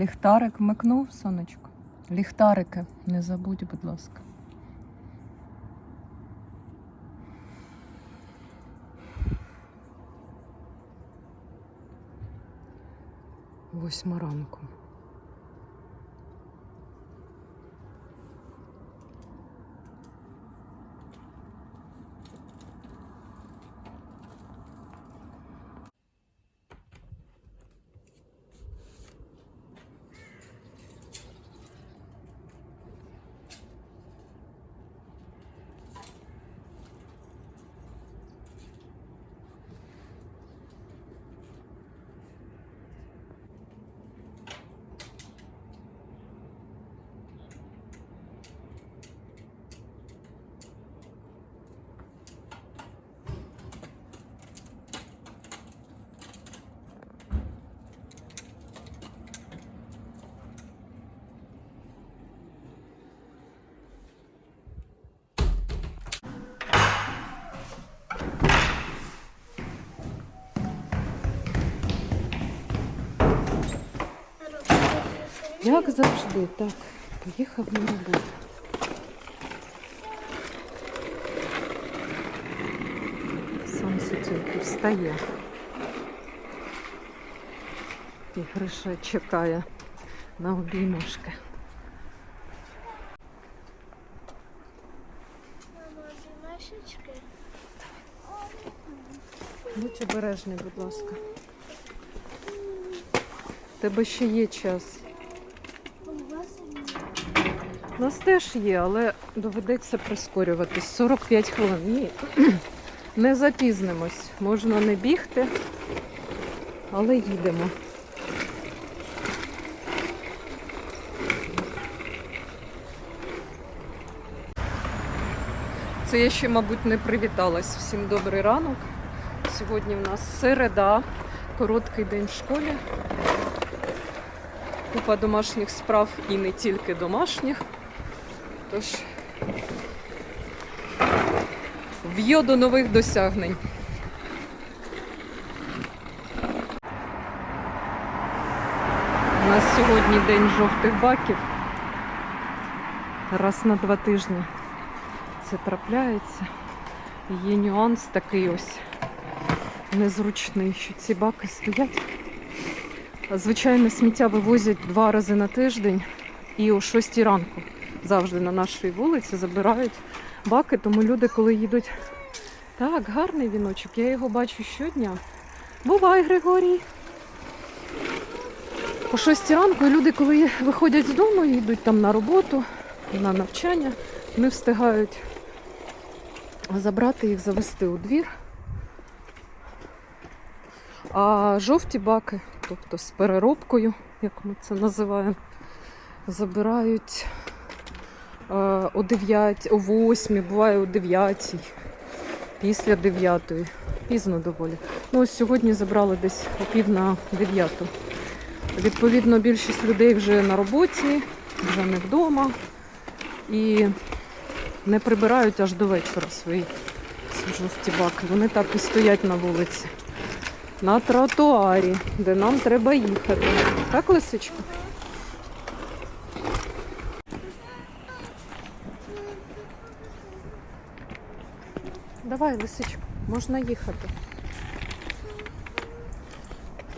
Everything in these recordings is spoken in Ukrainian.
Ліхтарик вмикнув, сонечко. Ліхтарики, не забудь, будь ласка. Восьма ранку. Як завжди, так. Поїхав на роботу. Сонце тільки встає. І Гриша чекає на обіймашки. Будь обережний, будь ласка. Тебе ще є час. У нас теж є, але доведеться прискорюватись. 45 хвилин. Ні, не запізнимось. Можна не бігти, але їдемо. Це я ще, мабуть, не привіталась. Всім добрий ранок. Сьогодні в нас середа, короткий день в школі. Купа домашніх справ і не тільки домашніх. Тож в'йо до нових досягнень. У нас сьогодні день жовтих баків. Раз на два тижні це трапляється. Є нюанс такий ось незручний, що ці баки стоять. Звичайно, сміття вивозять два рази на тиждень і о 6 ранку завжди на нашій вулиці забирають баки, тому люди, коли їдуть. Так, гарний віночок, я його бачу щодня. Бувай, Григорій. О 6 ранку люди, коли виходять з дому, йдуть там на роботу, на навчання, не встигають забрати їх, завести у двір. А жовті баки, тобто з переробкою, як ми це називаємо, забирають о 9, о 8, буває о 9, після 9. Пізно доволі. Ну ось сьогодні забрали десь о пів на 9. Відповідно, більшість людей вже на роботі, вже не вдома і не прибирають аж до вечора свої жовті баки. Вони так і стоять на вулиці. На тротуарі, де нам треба їхати. Так, лисичко? Давай, лисичко, можна їхати.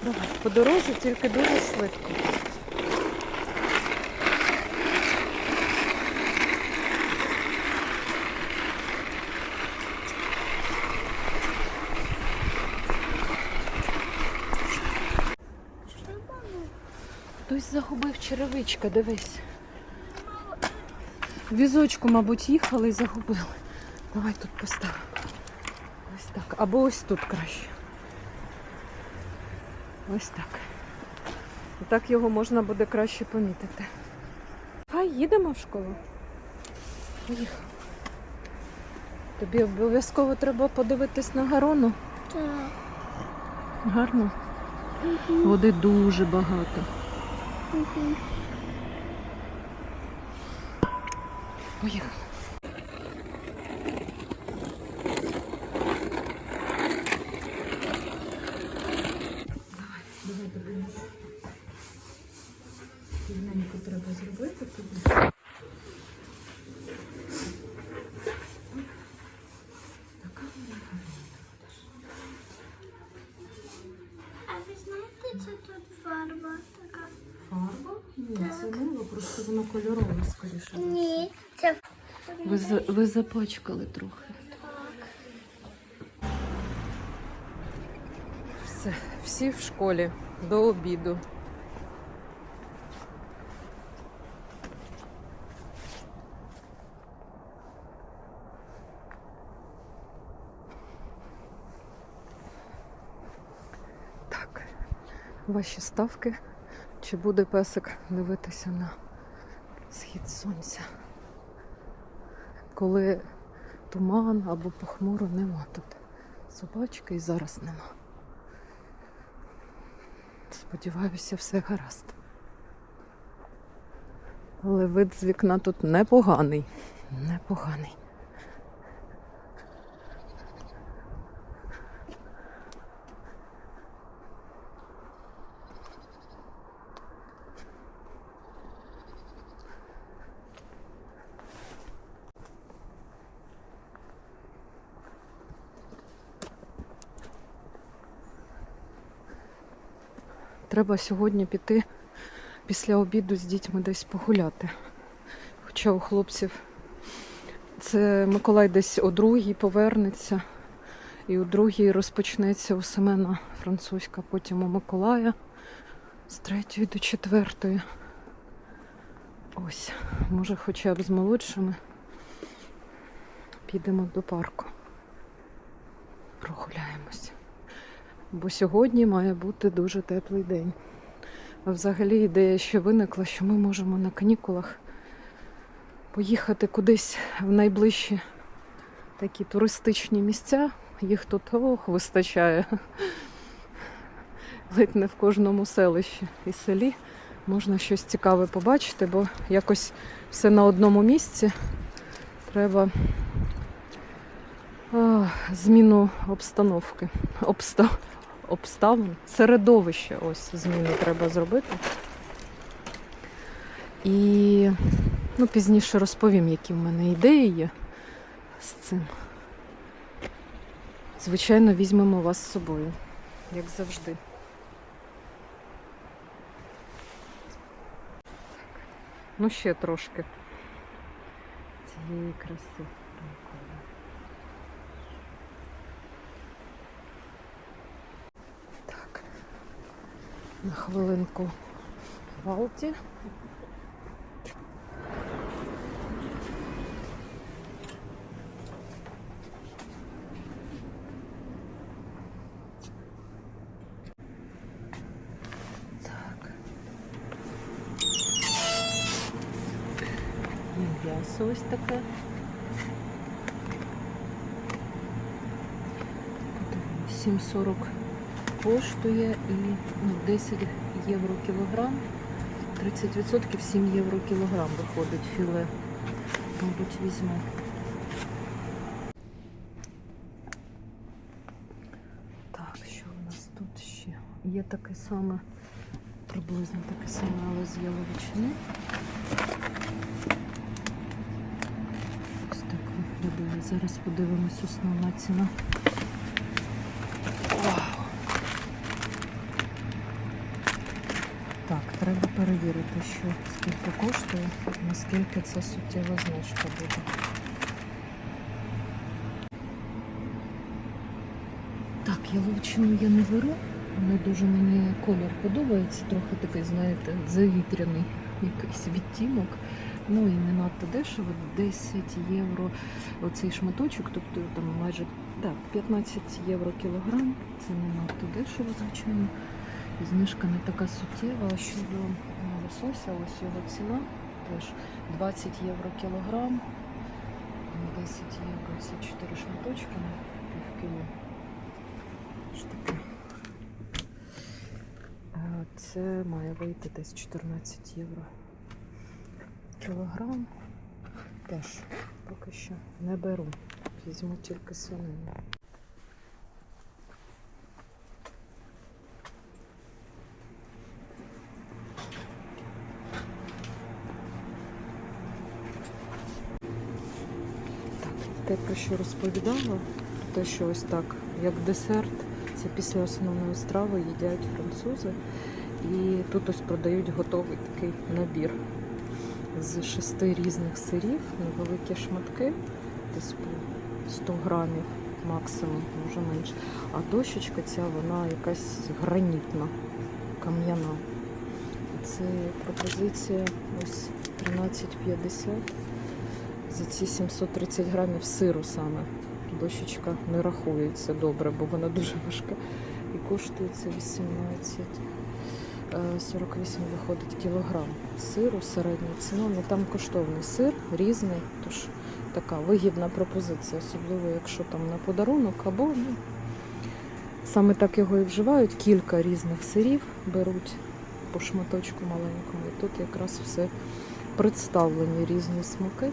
Давай, по дорозі тільки дуже швидко. Хтось загубив черевичка, дивись. Візочку, мабуть, їхали і загубили. Давай тут поставимо. Так. Або ось тут краще. Ось так. І так його можна буде краще помітити. Хай їдемо в школу. Поїхав. Тобі обов'язково треба подивитись на гарону. Так. Гарно. Води дуже багато. Мгм. Поїхав. Рівненько треба зробити туди. Така вона А ви знаєте, це тут фарба така? Фарба? Ні, це мило, просто воно кольорове скоріше. Ні, це ви, ви запачкали трохи. Все, всі в школі до обіду. Так, ваші ставки. Чи буде песик дивитися на схід сонця? Коли туман або похмуро нема тут. Собачки і зараз нема. Сподіваюся, все гаразд. Але вид з вікна тут непоганий. Непоганий. Треба сьогодні піти після обіду з дітьми десь погуляти. Хоча у хлопців це Миколай десь о другій повернеться, і о другій розпочнеться у Семена французька, потім у Миколая з третьої до четвертої. Ось, може, хоча б з молодшими підемо до парку. Бо сьогодні має бути дуже теплий день. Взагалі ідея ще виникла, що ми можемо на канікулах поїхати кудись в найближчі такі туристичні місця. Їх тут ох, вистачає. Ледь не в кожному селищі і селі можна щось цікаве побачити, бо якось все на одному місці. Треба а, зміну обстановки. Обста... Обставин, середовище, ось зміну треба зробити. І ну, пізніше розповім, які в мене ідеї є з цим. Звичайно, візьмемо вас з собою, як завжди. Ну, ще трошки цієї краси. На хвилинку в Алті. Так. І М'ясо ось таке. Подивимось, 7,40 коштує і ну, 10 євро кілограм. 30% 7 євро кілограм виходить філе. Мабуть, візьму. Так, що в нас тут ще? Є таке саме, приблизно таке саме, але з яловичини. Ось так виглядає. Зараз подивимось основна ціна. Вау! Так, треба перевірити, що скільки коштує, наскільки це суттєва знижка буде. Так, яловичину я не беру. Не дуже мені колір подобається, трохи такий, знаєте, завітряний якийсь відтінок. Ну і не надто дешево, 10 євро оцей шматочок, тобто там майже так, 15 євро кілограм. Це не надто дешево, звичайно. Знижка не така суттєва. Щодо лосося, ось його ціна теж 20 євро кілограм, 10 євро це 4 шматочки на пів кіло. Це має вийти десь 14 євро кілограм. Теж поки що не беру. Візьму тільки свинину. Так, те, про що розповідала, те, що ось так, як десерт, це після основної страви їдять французи. І тут ось продають готовий такий набір з шести різних сирів, невеликі шматки, десь по 100 грамів максимум, може менше. А дощечка ця вона якась гранітна, кам'яна. Це пропозиція ось 13,50 за ці 730 грамів сиру саме. Дощечка не рахується добре, бо вона дуже важка. І коштує це 18. е, 48 виходить кілограм сиру, середня ціна. Ну там коштовний сир, різний, тож така вигідна пропозиція, особливо якщо там на подарунок або ну, саме так його і вживають. Кілька різних сирів беруть по шматочку маленькому. І тут якраз все представлені різні смаки.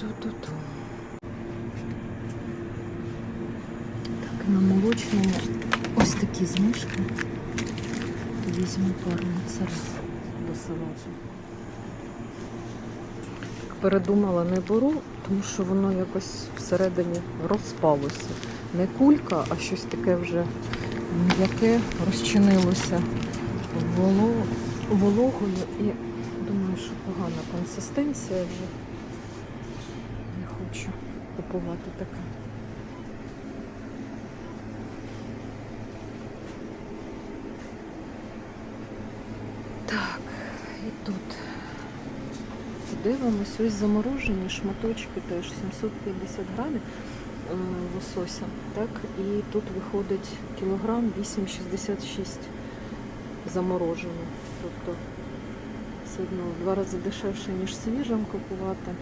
Ту-ту-ту. Так, на молочному ось такі знижки. Візьму пару моцарел до салату. Передумала, не беру, тому що воно якось всередині розпалося. Не кулька, а щось таке вже м'яке розчинилося воло- вологою і думаю, що погана консистенція вже. Купувати таке. Так, і тут подивимось, ось заморожені шматочки теж 750 грамів е, лосося. Так, і тут виходить кілограм 8,66 заморожено. Тобто все одно в два рази дешевше, ніж свіжим купувати.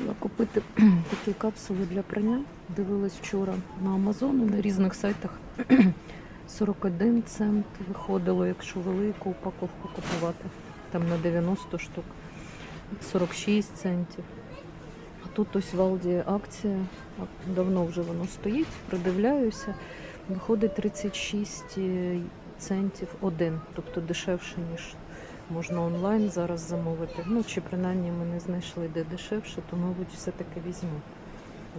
Хотіла купити такі капсули для прання. Дивилась вчора на Амазону на різних сайтах. 41 цент виходило, якщо велику упаковку купувати. Там на 90 штук. 46 центів. А тут ось в акція. Давно вже воно стоїть, придивляюся. Виходить 36 центів один, тобто дешевше, ніж можна онлайн зараз замовити. Ну, чи принаймні ми не знайшли де дешевше, то, мабуть, все-таки візьму.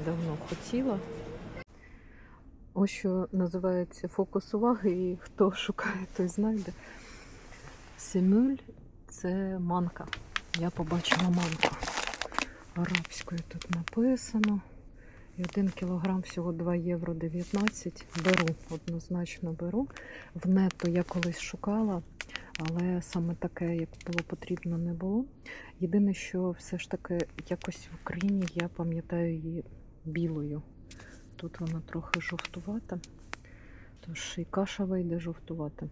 Давно хотіла. Ось що називається фокус уваги, і хто шукає, той знайде. Семюль це манка. Я побачила манку. Арабською тут написано. І 1 кілограм всього 2 євро 19. Беру, однозначно беру. В нетто я колись шукала, але саме таке, як було потрібно, не було. Єдине, що все ж таки якось в Україні я пам'ятаю її білою. Тут вона трохи жовтувата, тож і каша вийде жовтувата.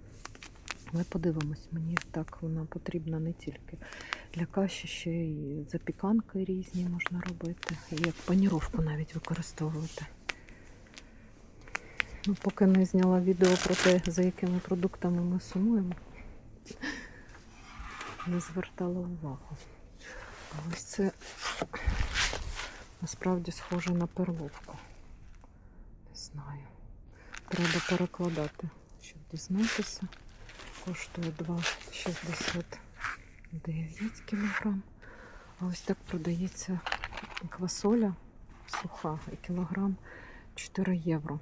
Але подивимось, мені так вона потрібна не тільки для каші, ще й запіканки різні можна робити. І як паніровку навіть використовувати. Ну, поки не зняла відео про те, за якими продуктами ми сумуємо, не звертала увагу. Ось це насправді схоже на перловку. Не знаю. Треба перекладати, щоб дізнатися. Коштує 2,69 кілограм. А ось так продається квасоля суха і кілограм 4 євро.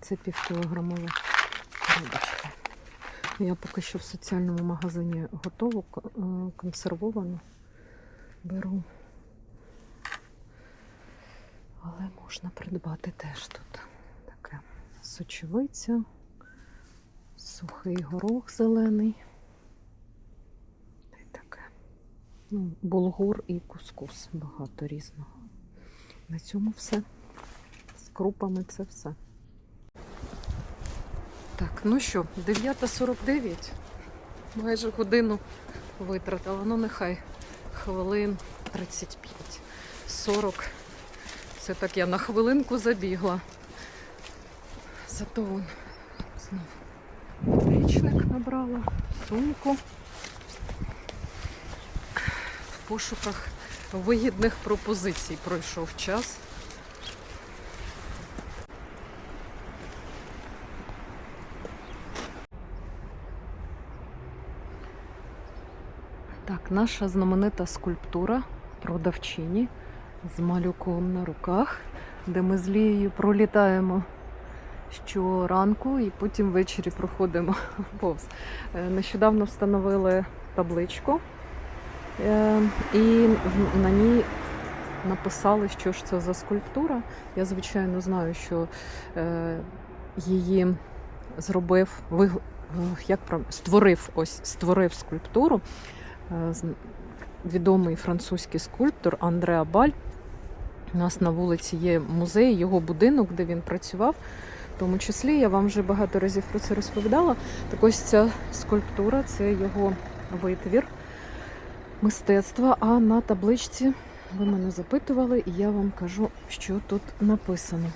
Це півкілограмова рибочка. Я поки що в соціальному магазині готову е, консервовану беру. Але можна придбати теж тут таке сочевиця, сухий горох зелений. Та й таке. Ну, булгур і кускус. Багато різного. На цьому все. З крупами це все. Так, ну що, 9.49. Майже годину витратила. Ну, нехай хвилин 35. 40. Це так я на хвилинку забігла. Зато вон знов річник набрала, сумку. Пошуках вигідних пропозицій пройшов час. Так, наша знаменита скульптура продавчині з малюком на руках, де ми з Лією пролітаємо щоранку і потім ввечері проходимо повз. Е, Нещодавно встановили табличку, і на ній написали, що ж це за скульптура. Я, звичайно, знаю, що е, її зробив, е, як створив ось створив скульптуру е, відомий французький скульптор Андреа Баль. У нас на вулиці є музей, його будинок, де він працював. В тому числі я вам вже багато разів про це розповідала. Так ось ця скульптура це його витвір мистецтва. А на табличці ви мене запитували, і я вам кажу, що тут написано.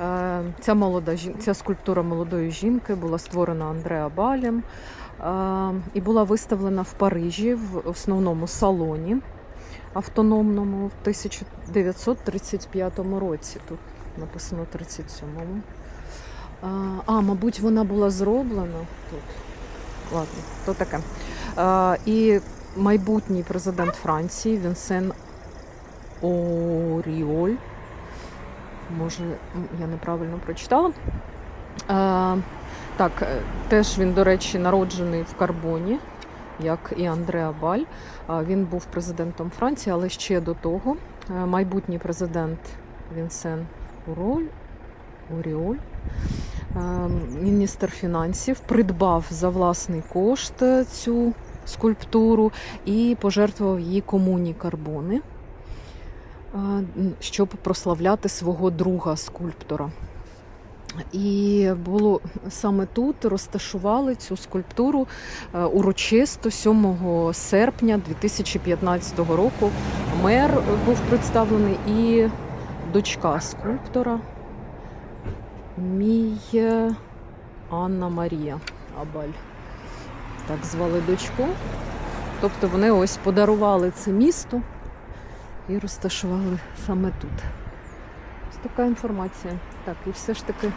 Е, Ця, молода, ця скульптура молодої жінки була створена Андреа Балем е, і була виставлена в Парижі в основному салоні автономному в 1935 році. Тут написано 37-му. А, а, мабуть, вона була зроблена тут. Ладно, то таке. І майбутній президент Франції Вінсен Оріоль. Може, я неправильно прочитала. Так, е, теж він, до речі, народжений в Карбоні, як і Андреа Баль. Він був президентом Франції, але ще до того е, майбутній президент Вінсен Уроль, Оріоль, е, міністр фінансів, придбав за власний кошт е, цю скульптуру і пожертвував її комуні Карбони, е, щоб прославляти свого друга скульптора. І було саме тут розташували цю скульптуру е, урочисто 7 серпня 2015 року. Мер був представлений і дочка скульптора мій е, Анна Марія Абаль. Так звали дочку. Тобто вони ось подарували це місто і розташували саме тут. Ось така інформація. Так, і все ж таки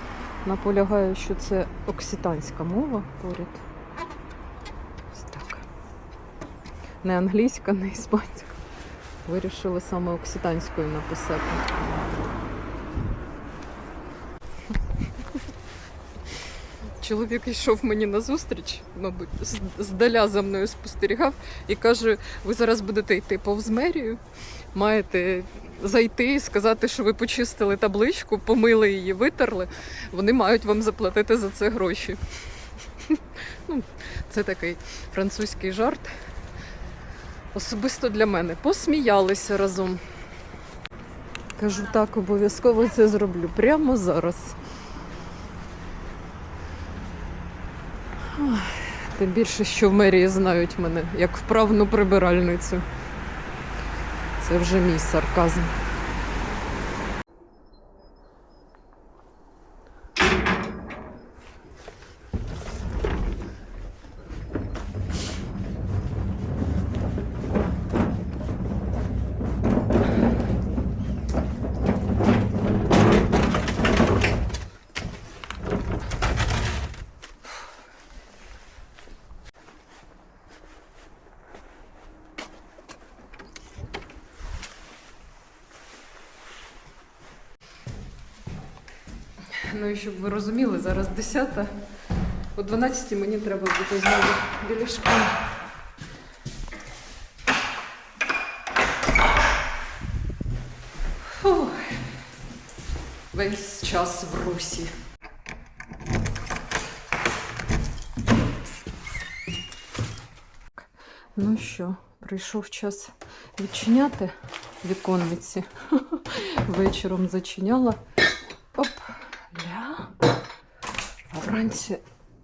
наполягаю, що це окситанська мова поряд. Ось так. Не англійська, не іспанська. Вирішили саме окситанською написати. Чоловік йшов мені на зустріч, мабуть, здаля за мною спостерігав і каже: ви зараз будете йти повз мерію, маєте зайти і сказати, що ви почистили табличку, помили її, витерли. Вони мають вам заплатити за це гроші. Ну, це такий французький жарт. Особисто для мене. Посміялися разом. Кажу, так, обов'язково це зроблю прямо зараз. Тим більше, що в мерії знають мене як вправну прибиральницю. Це вже мій сарказм. Щоб ви розуміли, зараз 10. О 12 мені треба бути знову біля школи. Весь час в русі. Ну що, прийшов час відчиняти віконниці. Вечором зачиняла. Оп. Ля. А вранці,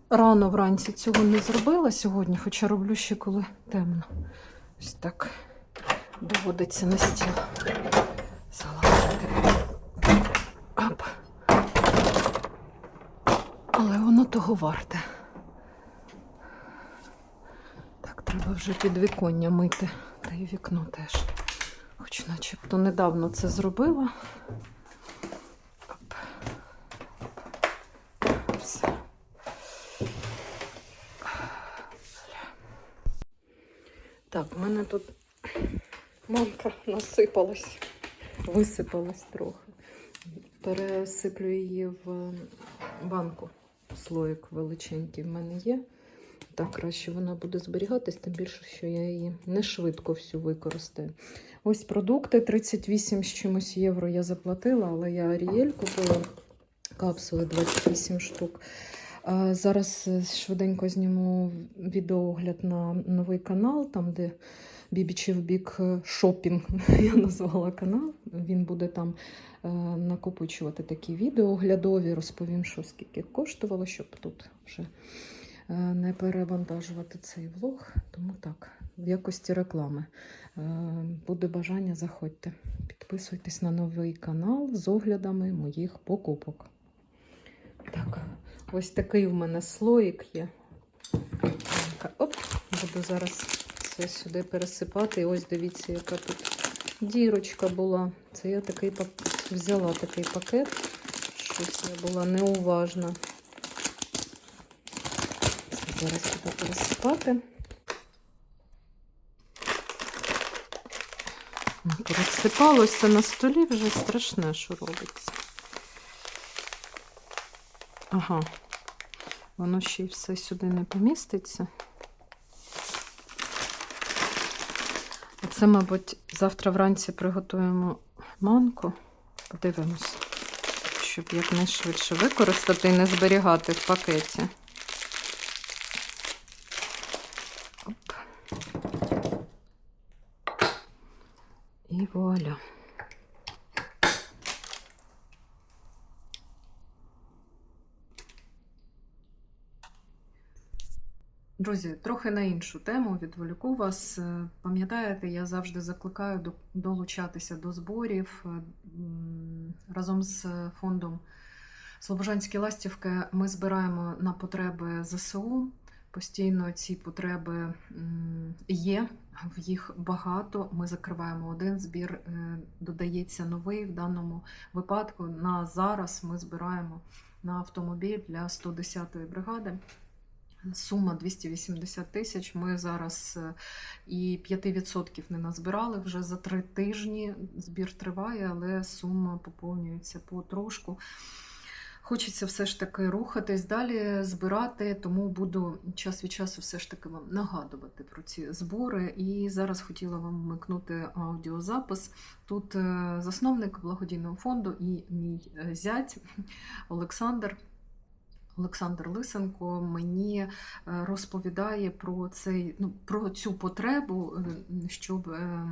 рано вранці цього не зробила сьогодні, хоча роблю ще коли темно. Ось так доводиться на стіл залазити. Оп. Але воно того варте. Так, треба вже підвіконня мити. Та й вікно теж. Хоч начебто недавно це зробила. Так, в мене тут Манка насипалась, висипалась трохи. Пересиплю її в банку. Слоїк величенький в мене є. Так краще вона буде зберігатись, тим більше, що я її не швидко всю використаю. Ось продукти 38 з чимось євро я заплатила, але я Аріель купила капсули 28 штук. Зараз е, швиденько зніму відеоогляд на новий канал, там, де Бібічів бік шопінг, я назвала канал. Він буде там е, накопичувати такі відео оглядові, розповім, що скільки коштувало, щоб тут вже е, не перевантажувати цей влог. Тому так, в якості реклами. Е, Буде бажання, заходьте. Підписуйтесь на новий канал з оглядами моїх покупок. Ось такий в мене слоїк є. Оп, буду зараз це сюди пересипати. І ось дивіться, яка тут дірочка була. Це я такий взяла такий пакет. Щось я була неуважна. Зараз буду пересипати. Розсипалося на столі вже страшне, що робиться. Ага, воно ще й все сюди не поміститься. Оце, мабуть, завтра вранці приготуємо манку. Подивимось, щоб якнайшвидше використати і не зберігати в пакеті. Оп. І вуаля. Друзі, трохи на іншу тему відволіку вас. Е, Пам'ятаєте, я завжди закликаю до- долучатися до зборів Е, разом з фондом Слобожанські ластівки. Ми збираємо на потреби ЗСУ. Постійно ці потреби є, в їх багато. Ми закриваємо один збір, е, додається новий. В даному випадку на зараз ми збираємо на автомобіль для 110-ї бригади. Сума 280 тисяч. Ми зараз е, і 5% не назбирали вже за три тижні. Збір триває, але сума поповнюється потрошку. Хочеться все ж таки рухатись далі, збирати, тому буду час від часу все ж таки вам нагадувати про ці збори. І зараз хотіла вам вмикнути аудіозапис. Тут е, засновник благодійного фонду і мій е, зять Олександр. Олександр Лисенко мені е, розповідає про цей ну, про цю потребу, е, щоб е,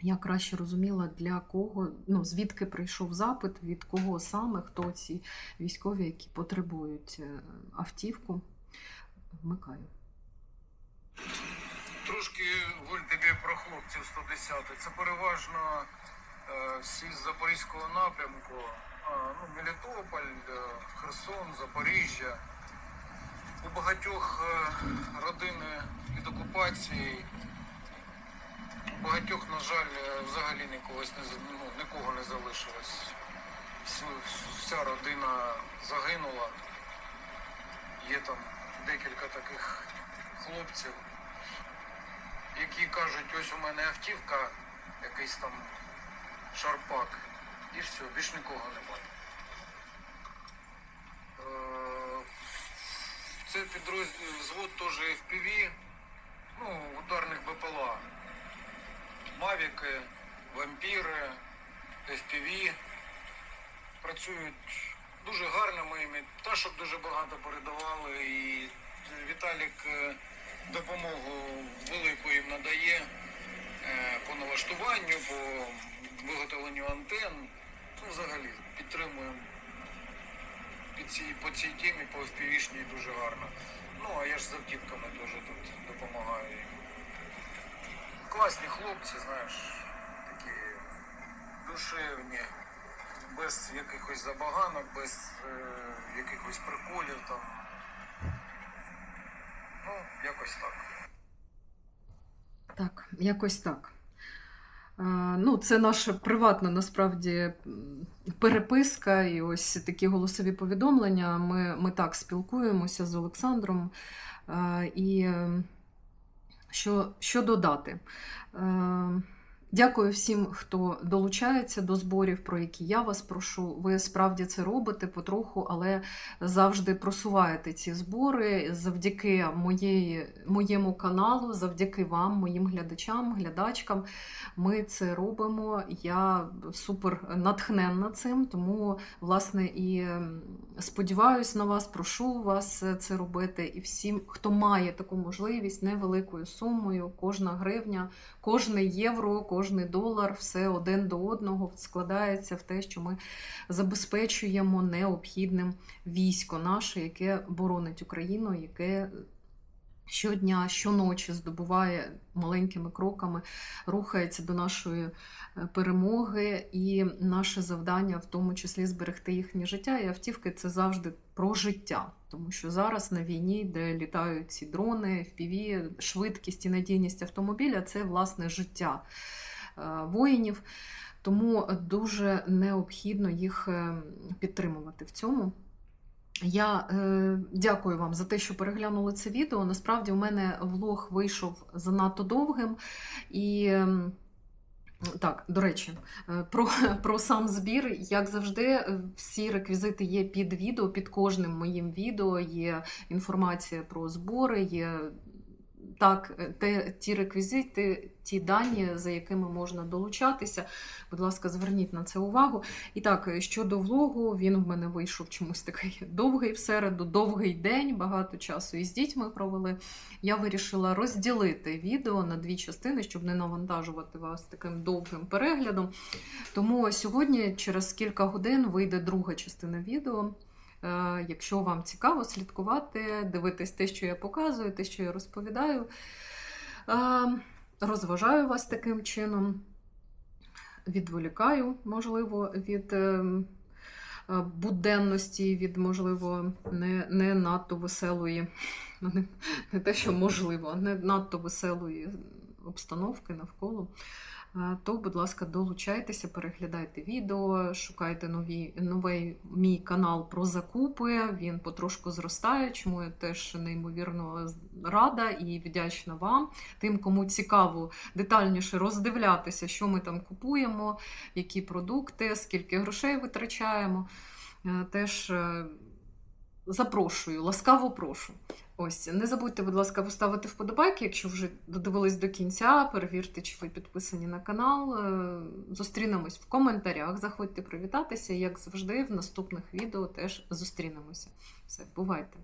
я краще розуміла, для кого, ну звідки прийшов запит, від кого саме, хто ці військові, які потребують автівку. Вмикаю. Трошки Воль тобі про хлопців 110. Це переважно всі з Запорізького напрямку. Ну, Мелітополь, е, Херсон, Запоріжжя. У багатьох е, родини від окупації. У багатьох, на жаль, е, взагалі нікогось не ну, нікого не залишилось. Вся родина загинула. Є там декілька таких хлопців які кажуть, ось у мене автівка, якийсь там шарпак, і все, більш нікого немає. Е, Це підрозділ звод теж FPV, ну, ударних БПЛА. Мавіки, вампіри, FPV. Працюють дуже гарно ми пташок дуже багато передавали. І Віталік е, допомогу велику їм надає е, по налаштуванню, по виготовленню антенн. Ну, взагалі, підтримуємо під ці, по цій темі, по FPV-шній дуже гарно. Ну, а я ж з автівками теж тут допомагаю. Класні хлопці, знаєш, такі душевні, без якихось забаганок, без е, якихось приколів там. Ну, якось так. Так, якось так. Е, Ну, це наша приватна насправді переписка і ось такі голосові повідомлення. Ми, ми так спілкуємося з Олександром. Е, І е, що, що додати? Дякую всім, хто долучається до зборів, про які я вас прошу. Ви справді це робите потроху, але завжди просуваєте ці збори завдяки моєї, моєму каналу, завдяки вам, моїм глядачам, глядачкам. Ми це робимо. Я супер натхненна цим, тому власне і сподіваюсь на вас, прошу вас це робити. І всім, хто має таку можливість, невеликою сумою, кожна гривня, кожний євро, кожний долар, все один до одного складається в те, що ми забезпечуємо необхідним військо наше, яке боронить Україну, яке щодня, щоночі здобуває маленькими кроками, рухається до нашої е, перемоги, і наше завдання, в тому числі, зберегти їхнє життя. І автівки це завжди про життя, тому що зараз на війні, де літають ці дрони, FPV, швидкість і надійність автомобіля це власне життя воїнів. Тому дуже необхідно їх е, підтримувати в цьому. Я е, дякую вам за те, що переглянули це відео. Насправді, у мене влог вийшов занадто довгим. І так, до речі, е, про, про сам збір, як завжди, е, всі реквізити є під відео, під кожним моїм відео є інформація про збори, є так, е, те, ті реквізити, ті дані, за якими можна долучатися. Будь ласка, зверніть на це увагу. І так, е, щодо влогу, він в мене вийшов чомусь такий довгий в середу, довгий день, багато часу із дітьми провели. Я вирішила розділити відео на дві частини, щоб не навантажувати вас таким довгим переглядом. Тому сьогодні, через кілька годин, вийде друга частина відео. Е, Якщо вам цікаво слідкувати, дивитись те, що я показую, те, що я розповідаю, е, розважаю вас таким чином, відволікаю, можливо, від е, буденності, від, можливо, не, не надто веселої, ну, не, не те, що можливо, не надто веселої обстановки навколо. Е, То, будь ласка, долучайтеся, переглядайте відео, шукайте нові, новий мій канал про закупи. Він потрошку зростає, чому я теж неймовірно рада і вдячна вам. Тим, кому цікаво детальніше роздивлятися, що ми там купуємо, які продукти, скільки грошей витрачаємо. Е, Теж е, запрошую, ласкаво прошу. Ось, не забудьте, будь ласка, поставити вподобайки, якщо вже додивились до кінця. Перевірте, чи ви підписані на канал. Е, Зустрінемось в коментарях. Заходьте привітатися. Як завжди, в наступних відео теж зустрінемося. Все, бувайте!